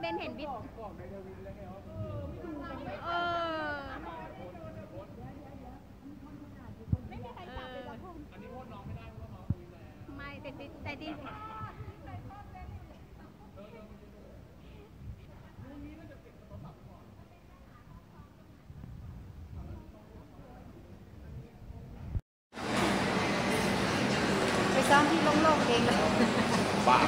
เบนเห็นบิ๊กเออไม่แต่ติแต่ติไปซ้อมที่ลงโลกเองเลยบ้า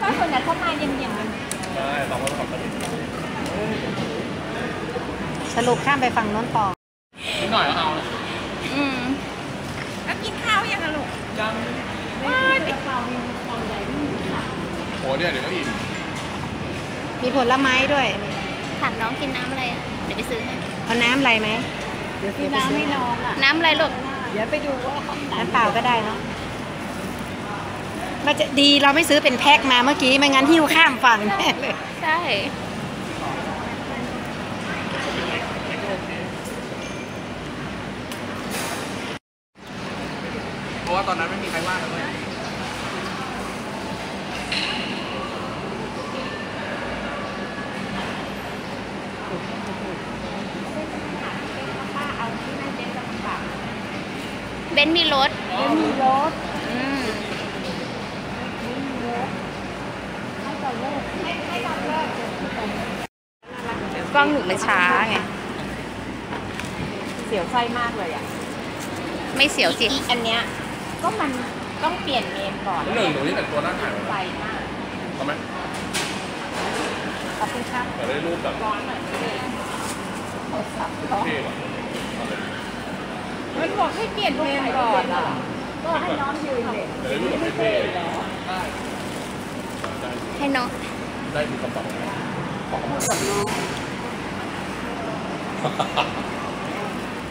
ก็ส่วนใหญ่เขามาเย็นๆกันใช่สองคนขับกันนิดสรุปข้ามไปฝั่งโน้นต่อหน่อยก็เอานะอืมแล้วกินข้าวยังอะลูกยังว้ายไปข้าวมีตอนใหญ่ไม่มีค่ะโหเนี่ยเดี๋ยวก็อิ่มมีผลไม้ด้วยถามน้องกินน้ำอะไรอะเดี๋ยวไปซื้อให้เอาน้ำอะไรไหมเดี๋ยวพี่น้ำให้น้องอะน้ำอะไรลูกเดี๋ยวไปดูว่าน้ำเปล่าก็ได้เนาะ มันจะดีเราไม่ซื้อเป็นแพ็คมาเมื่อกี้ ไม่งั้นหิ้วข้ามฝั่งแน่เลยใช่เพราะว่าตอนนั้นไม่มีใครว่างเลยเบนมีรถมีรถ กล้องหนูมันช้าไง เสียวไส้มากเลยอะ ไม่เสียวสิอีอันเนี้ยก็มันต้องเปลี่ยนเมนก่อนหนึ่งหนูนี่แต่งตัวน่าถ่ายไฟมากทำไหมขอบคุณครับแต่ได้รูปแบบร้อนหน่อยก็ได้โทรศัพท์ร้อนเท่ว่ะเอาเลยมันบอกให้เปลี่ยนเมนก่อนอะ ก็ให้น้องยืนเลยแต่ได้รูปแบบเท่ๆได้ให้น้องได้ดูกระเป๋ากับน้อง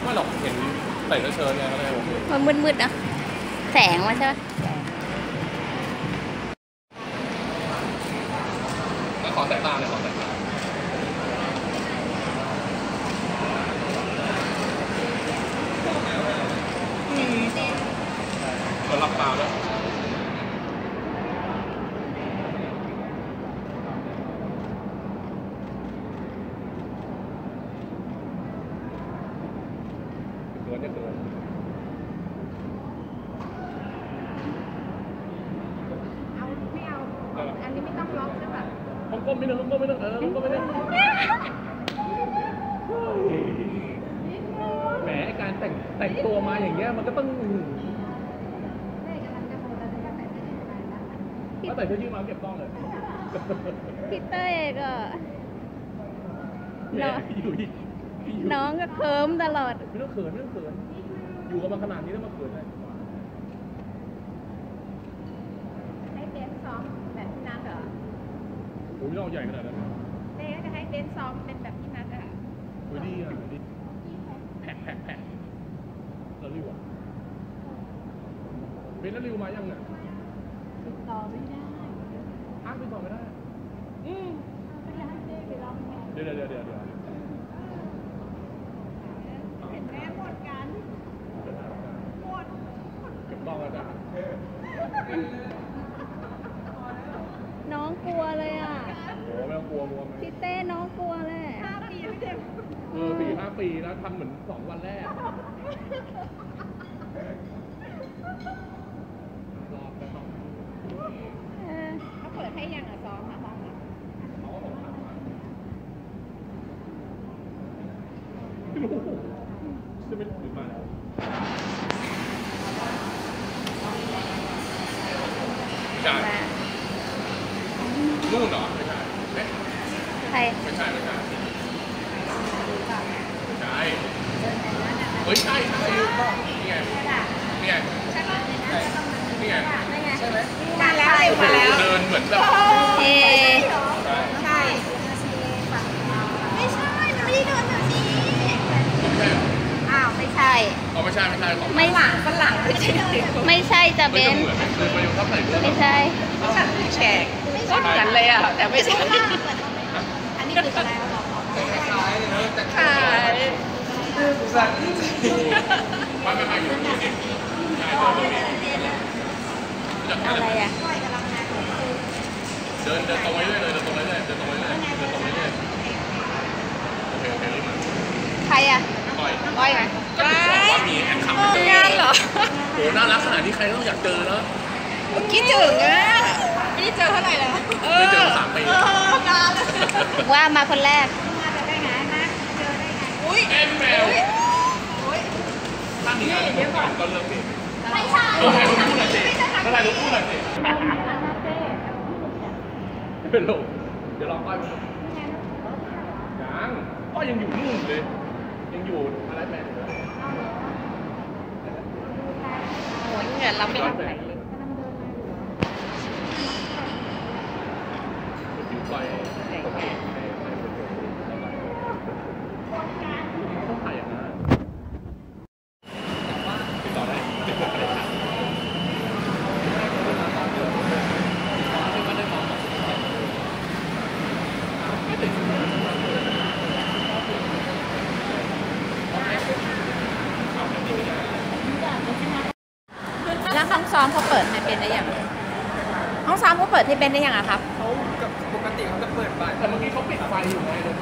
ไม่หรอกเห็นใส่เสื้อเชิ้ตไงก็เลยโอเค มันมืดๆนะแสงมาใช่ไหม แล้วขอสายตาเลยขอสายตาคนรับตาแล้วย เกิน จะเกินเอาไม่เอา อันนี้ไม่ต้องล็อกใช่ป่ะผมก้มไม่นึงผมก้มไม่นึงเออผมก้มไม่นึงแหมไอ้การแต่งแต่งตัวมาอย่างเงี้ยมันก็ต้องถ้าใส่เสื้อยืดมาเก็บกล้องเลยพี่เต้ยก็ แหมอยู่ดี น้องก็เคิมตลอด ไม่ต้องเขินไม่ต้องเขิน อยู่กับมันขนาดนี้แล้วมาเขินเลยให้เบนซ้อมแบบที่นัดเหรอโอ้ยเราใหญ่ขนาดนั้นเต้ก็จะให้เบนซ้อมเป็นแบบที่นัดอะโอ้ยดีอะดีแผกแผกแผกแล้วริวอะเป็นแล้วริวมายังเนี่ยติดต่อไม่ได้อ้างไปต่อไม่ได้ อืมก็จะให้เต้ไปร้องแทนเดี๋ยวเดี๋ยวเดี๋ยวเดี๋ยว เห็นแม่หมดกันหมด เก็บกล้องแล้วจ้ะ น้องกลัวเลยอะโอ้ไม่ต้องกลัวกลัวไหมพี่เต้น้องกลัวเลยห้าปีไม่เจ็บเออสี่ห้าปีแล้วทำเหมือนสองวันแรกรอบแล้วต้อง เออ เขาเปิดให้ยังอะซ้อมอะห้องอะ เขาก็บอกถามมาไม่รู้จะไม่ถึงมาแล้ว ใช่ มานู่นเหรอไม่ใช่เอ๊ะใครไม่ใช่ไม่ใช่ใช่เฮ้ยใช่ใช่นี่ไงนี่ไงนี่ไงมาแล้วเร็วมาแล้ว เดินเหมือนแบบเอ ไม่ใช่ไม่ใช่ของไม่ฝรั่งฝรั่งไม่ใช่ไม่ใช่จะเบไม่นเหมือนคือประโยชน์ทับใส่เสื้อไม่ใช่ฝรั่งแฉกก็เหมือนเลยอะแต่ไม่ใช่อันนี้คืออะไรเราบอกคล้ายๆเลยนะแต่ขายรไม่ไม่ไม่อยู่ที่นี่ใช่ตัวนี้จากนั้นอะไรอะเดินเดินตรงไปเรื่อยเลยเดินตรงไปเรื่อยเดินตรงไปเรื่อยเดินตรงไปเรื่อยโอเคโอเครีบมาใครอะต่อยก้อยไง ก็ถึงบอกว่ามีแอคคำให้เจองานเหรอโหน่ารักขนาดนี้ใครก็ต้องอยากเจอเนาะคิดถึงอะไม่ได้เจอเท่าไหร่แล้วเอไม่อเจอมาสามปีนานแล้วว่ามาคนแรกอุ้ยเอ็มแมวถ้ามีงานเดี๋ยวก่อนก็เริ่มดิไม่ใช่ตัวใครรู้พูดหน่อยสิตัวใครรู้พูดหน่อยสิเป็นลมเดี๋ยวลองก้อยมันยังก็ยังอยู่นู่นเลยยังอยู่อะไรแมนเลย โอ้ยเหงื่อเราไม่ทำไหนเลย อยู่ไปต้องถ่ายอย่างนั้นติดต่อได้ติดต่อได้ไม่ติด แล้วห้องซ้อมเขาเปิดให้เป็นได้ยังห้องซ้อมเขาเปิ ดให้เป็นได้ยังอะครับ เขากับปกติเขาจะเปิดบ่ายแต่เมื่อกี้เขาปิดไฟอยู่ไงเลย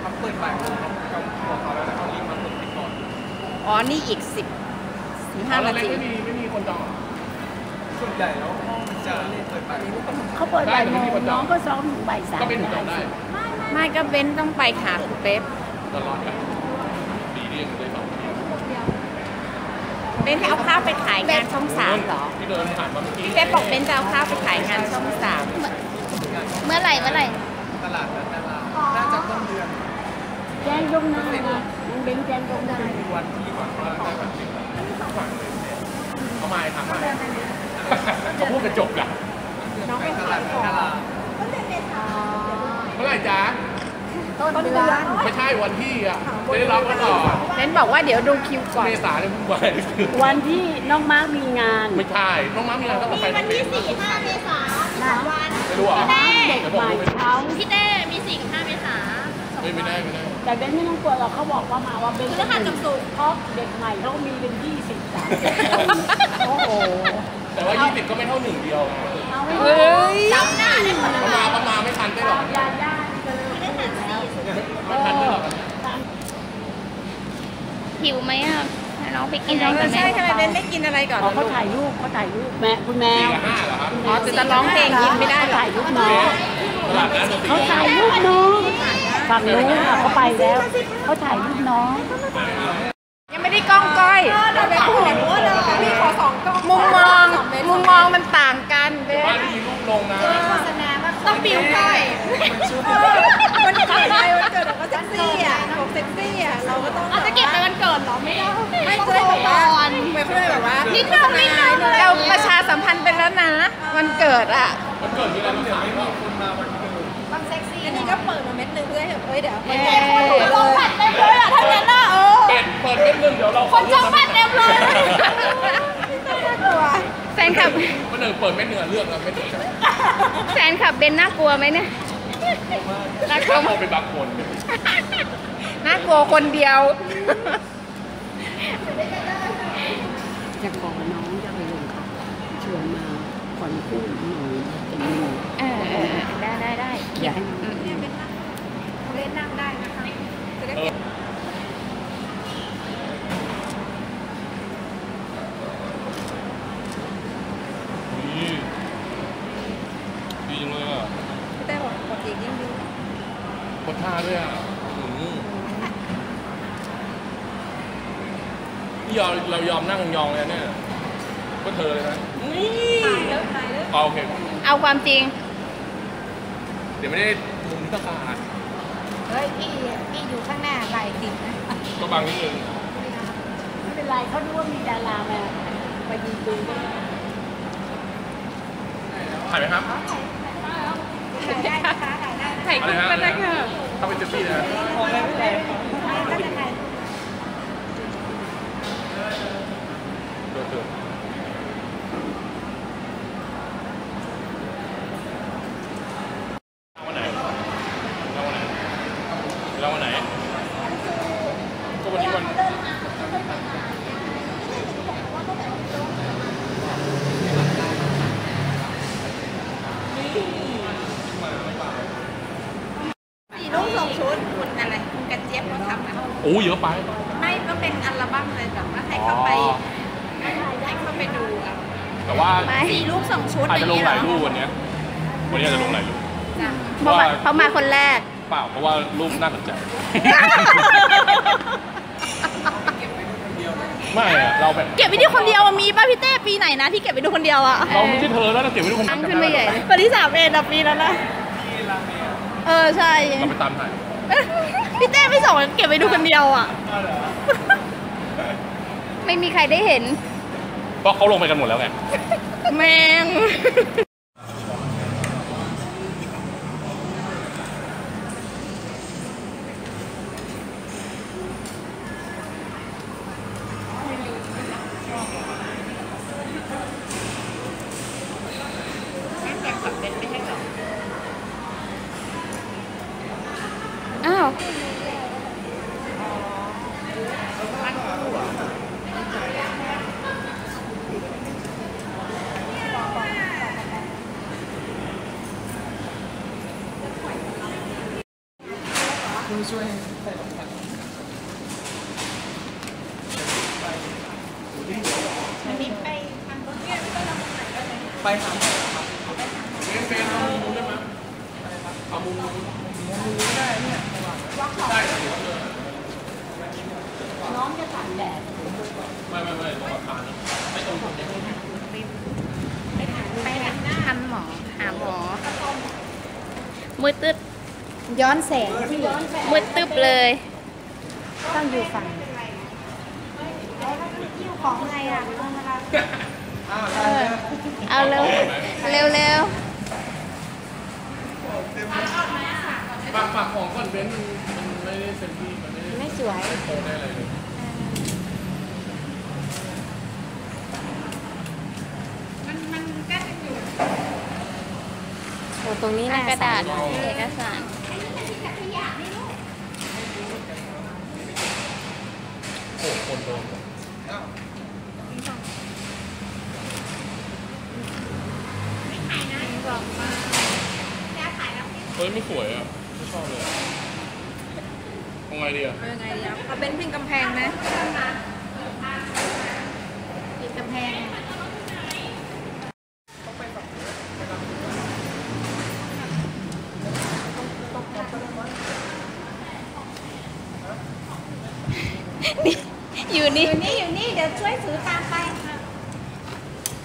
เขาเปิดบ่ายโมงเขากับตัวเขาแล้วเขารีบมาเปิดปิดก่อนอ๋อ นี่อีกสิบสิบห้าห้านานาทีทีไม่มีไม่มีคนจองส่วนใหญ่แล้วห้องจะเปิดบ่ายโมงเขาเปิดบ่ายโมงน้องก็ซ้อมถึงบ่ายสามก็เป็นจองได้ ไม่ก็เบนต้องไปหาคุณเป๊ปตลอดกันดีเรียงเลยสองที เบนจะเอาข้าวไปขายงานช่องสามเหรอที่เดินผ่านมาเมื่อกี้พี่เป๊ปบอกเบนจะเอาข้าวไปขายงานช่องสามเมื่อไหร่เมื่อไหร่ตลาดนัดดาราน่าจะต้นเดือนแจ้งล่วงหน้านะน้องเบ้นแจ้งล่วงหน้ามีวันที่ก่อนว่าได้แบบนี้เขามาทำมาเขาพูดกันจบกันไปตลาดนัดดารา เมื่อไหร่จ๊ะ ต้ นเดือนไม่ใช่วันที่อะไม่ได้รับกันหรอกเบนบอกว่าเดี๋ยวดูคิวก่อนเมษาเนี่ยเพิ่งไปวันที่น้องมาร์คมีงานไม่ใช่น้องม้ามีงานต้องไปวันที่สี่ห้าเมษาสามวันไม่รู้อะน้องเด็กใหม่เขาพี่เต้มีสี่ห้าเมษาไม่ไม่ได้ไม่ได้แต่เบ้นไม่ต้องกลัวหรอกเขาบอกว่ามาว่าเบ้นพฤหัสกับศุกร์เพราะเด็กใหม่เขามีเป็นยี่สิบสามสิบคนโอ้โหแต่ว่า20ก็ไม่เท่าหนึ่งเดียวเอาไม่เฮ้ยจำหน้าได้หมดเลยประมาประมาไม่ทันได้หรอก ยาย่านี่ก็เลย พฤหัสสี่ศุกร์ ไม่ทันได้หรอก หิวไหมอะน้องไปกินเออะไรอกันไหมใช่ทำไมเบนไม่กินอะไรก่อนอ๋อล่ะเขาลูกถ่ายรูปเขาถ่ายรูปแม่คุณแมสี่วกับห้าเหรอครับอ๋อจะจะร้องเพลงกินไม่ได้เหรอถ่ายรูปน้องตลาดนัดสี่เขาถ่ายรูปน้องฝั่งนู้นค่ะเขาไปแล้วเขาถ่ายรูปน้อง ยังไม่ได้กล้องก้อยมีขอสองกล้องมุมมองมุมมองมันต่างกันเบบ้านนที่มีรูปลงนะต้องบิวก้อยมันเกิดอะไรมันเกิดแบบว่าเซ็กซี่อะบอกเซ็กซี่อะเราก็ต้อง ไม่เคยแบบว่าไม่เคยแบบว่านิดนึงนิดนึงเราประชาสัมพันธ์ไปแล้วนะ วันเกิดอะ มันเกิดที่ร้านขายก็คนมาวันเกิดอันนี้ก็เปิดมาเม็ดนึงเพื่อให้แบบเอ้ยเดี๋ยวคนแจกคนถูกลงบัตรเต็มเลยอะทั้งนั้นอะเออเป็ดเปิดเป็นเรื่องเดี๋ยวเราคนจองบัตรเต็มเลยแฟนคลับมันหนึ่งเปิดไม่เหนือเลือกแล้วไม่เหนือแฟนคลับเบนน่ากลัวไหมเนี่ยน่ากลัถ้าวมองเป็นบางคน น่ากลัวคนเดียว จะขอน้องจะไปลงค่ะชวนมาขอนคู่หนูจะมีเออเออได้ได้ได้อย่าให้น้องเล่นนั่งได้นะคะจะได้เออดีดีจังเลยอะ แต่บอกปกติยิ่งดี โคตรท่าด้วยอะอืมนี่ยอมเรา ยอมนั่งยองเลยเนี่ยก็เธอเลยนะเลิกถ่ายเลิกเอาโอเค เอาความจริง เดี๋ยวไม่ได้มุมตะขาดเฮ้ยพี่พี่อยู่ข้างหน้าไหลติดนะก็บางนิดนึงไม่เป็นไรเขาดูว่ามีดารามาไปยืนดูด้วยถ่ายไหมครับถ่ายได้นะคะถ่ายได้ถ่ายคู่กันได้ค่ะเข้าไปเจอพี่นะพอไม่เป็นไร สี่ลูกสองชุดคุณอะไรคุณกระเจี๊เขาทำอะโอ้เยอะไป ไม่ก็เป็นอัลบั้มเลยแบบให้เข้าไปให้เข้าไปดูอะแต่ว่าสี่ลูปสองชุดอาจจะลงหลายรูปวันนี้วันนี้อาจจะลงหลายรูปเพราะว่า เขามาคนแรก เปล่าเพราะว่ารูปน่าสนใจ นเดียวอะมีป่ะพี่เต้ปีไหนนะที่เก็บไว้ดูคนเดียวอะเราไม่ใช่เธอแล้วเราเก็บไว้ทุกคนตั้งขึ้นไปใหญ่เลยปีที่สามเอ็ดอะปีนั้นนะเออใช่เราไปตามถ่ายพี่เต้ไม่ส่งเก็บไว้ดูคนเดียวอะไม่มีใครได้เห็นเพราะเขาลงไปกันหมดแล้วไงแมง ไปทำเอามุมนู้นน้องจะตากแดดไม่ไม่ไม่ตรงอาคานไม่ตรงผมเนี่ยไปทำหมอหาหมอมืดตึ๊ด ย้อนแสงมืดตึ๊บเลย ต้องอยู่ฝั่งของอะไรอะอ้าวเออเอาเร็วเร็วเร็วปากปากของก่อนเบนซ์มันมันไม่ได้เต็มที่มันไม่ได้ไม่สวยโตได้อะไรเลยโอ้ตรงนี้นะกระดาษเอกสาร โอ้ คนโดนอ้าวเฮ้ยไม่สวยอะ ไม่ชอบเลยอะเอาไงดีอะเอายังไงดีอะเอาเป็นพิงกำแพงไหมพิงกำแพง อยู่นี่ อยู่นี่อยู่นี่เดี๋ยวช่วยถือตามไป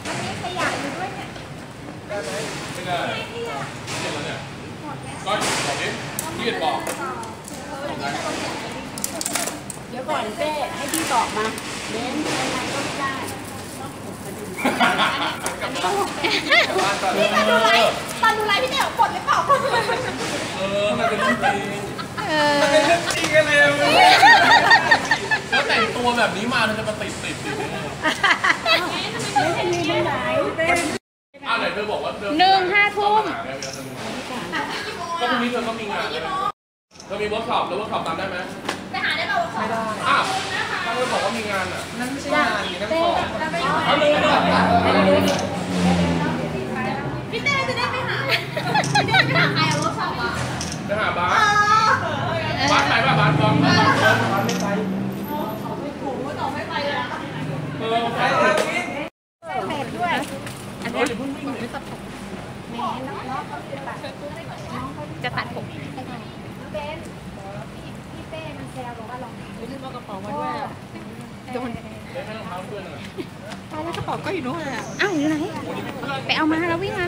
มันมีขยะอยู่ด้วยเนี่ย ไม่ได้เห็นแล้วเนี่ยก็บอกดิพี่เห็นบอกบอกได้ เดี๋ยวก่อนเต้ให้พี่บอกมาเน้นยังไงก็ไม่ได้ กลับบ้า นบ้านตอนนี่ตอนดูไลฟ์ตอนดูไลฟ์พี่เต้บอกกดหรือเปล่าเออมันเป็นเรื่องจริงเออจริงกันเลยแล้วแต่งตัวแบบนี้มามันจะมาติดติดติดได้ไงไม่ได้มีตรงไหนเต้อ้าวไหนเธอบอกว่าเธอหนึ่งห้าทุ่มก็พรุ่งนี้เธอก็มีงานเลยเธอมีเวิร์กช็อปแล้วเวิร์กช็อปตามได้ไหมไปหาได้เปล่าขอไม่ได้อ้าวถ้าเธอ บอกว่ามีงานอะนั่นไม่ใช่งานนี่นั่นของ เอาเลยเอาเลย พี่เต้จะได้ไปหาพี่เต้ไปหาใครอะรถสอบอะ ไปหาบาสบาสไปป่ะบาสบอลบาสบอล บ้านไม่ไป เออไป ไป เล เลย ยพี่ เพจด้วย อันนี้อย่าเพิ่งวิ่งเลย จะตัดผม พี่เต้มันแซวบอกว่าลอง เล่นให้รองเท้าเพื่อนหน่อย อ้าวอยู่ไหน ไปเอามาแล้ววิ่งมา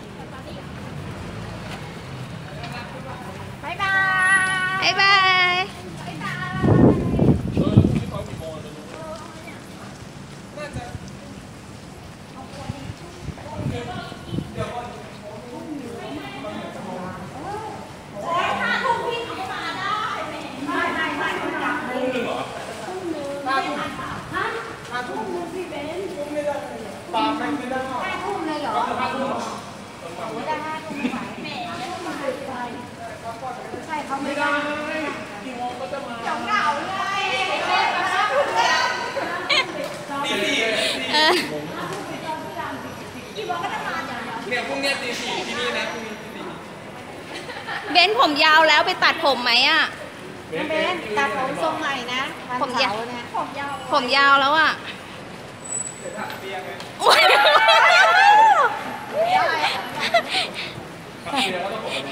บายบาย บ๊ายบาย เออที่เขากี่โมงจะรู้ ปาไปไม่ได้ ทุ่มเลยเหรอ ใช่เขา ไม่ได้กี่โมงก็จะมาเดี๋ยวเหงาเลยตีสี่เออเนี่ยพรุ่งนี้ตีสี่ที่นี่นะพรุ่งนี้ตีสี่เบนผมยาวแล้วไปตัดผมไหมอะเบนตัดผมทรงใหม่นะผมยาวเนี่ยผมยาวผมยาวแล้วอะโอ๊ยขับเรือก็ต้องผมลง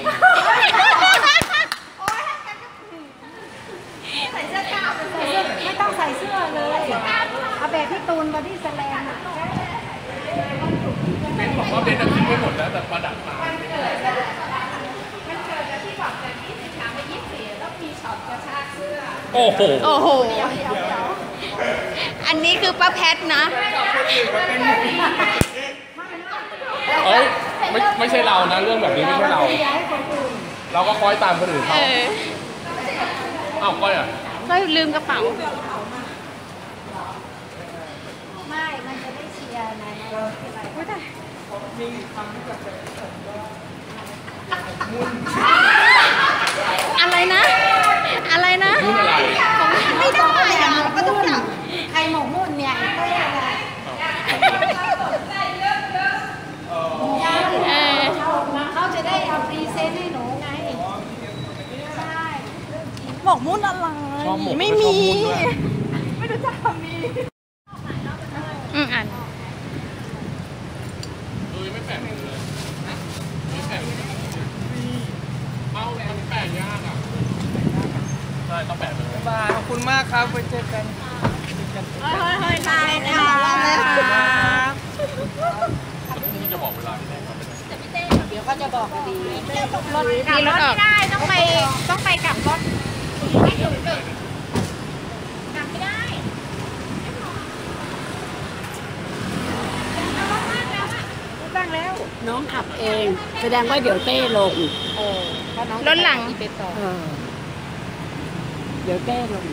ใส่เสื้อกล้ามใส่เสื้อไม่ต้องใส่เสื้อเลย เอาแบบพี่ตูนบอดี้สแลมอะเบนบอกว่าเบนจะคิดไว้หมดแล้วแต่ประดับตาโอ้โหโอ้โห อันนี้คือป้าแพทนะเอ้ยไม่ไม่ใช่เรานะ เรื่องแบบนี้ไม่ใช่เรา เราก็คอยตามคนอื่นเอเขาออ้าวก้อยอะ ก็ลืมกระเป๋า ไม่ มันจะได้เชียร์นะอะไรนะ อะไรนะรุ่นอะไรไม่ได้อะมันก็ต้องจับใครหมกมุ่นเนี่ยไอ้เต้อะเออเขาจะได้เอาพรีเซนต์ให้หนูไง ใช่บอกมุ่นอะไรช อบหมกไม่มี ไม่รู้จักอืมอ่านเอ้ยไม่แปลกเลยไม่แปลกเอามันแปลกยากอะใช่ต้องแปลกเลยบายขอบคุณมากครับไว้เจอกันเฮ้ยเฮ้ยตายแล้วแล้วนี่จะบอกเวลาที่ไหนครับเดี๋ยวก็จะบอกดีรถมีรถออกได้ต้องไปต้องไปกลับรถไม่ถึงดึกกลับไม่ได้ ตั้งแล้ว น้องขับเอง แสดงว่าเดี๋ยวเต้ลงรถหลังเออเดี๋ยวเต้ลง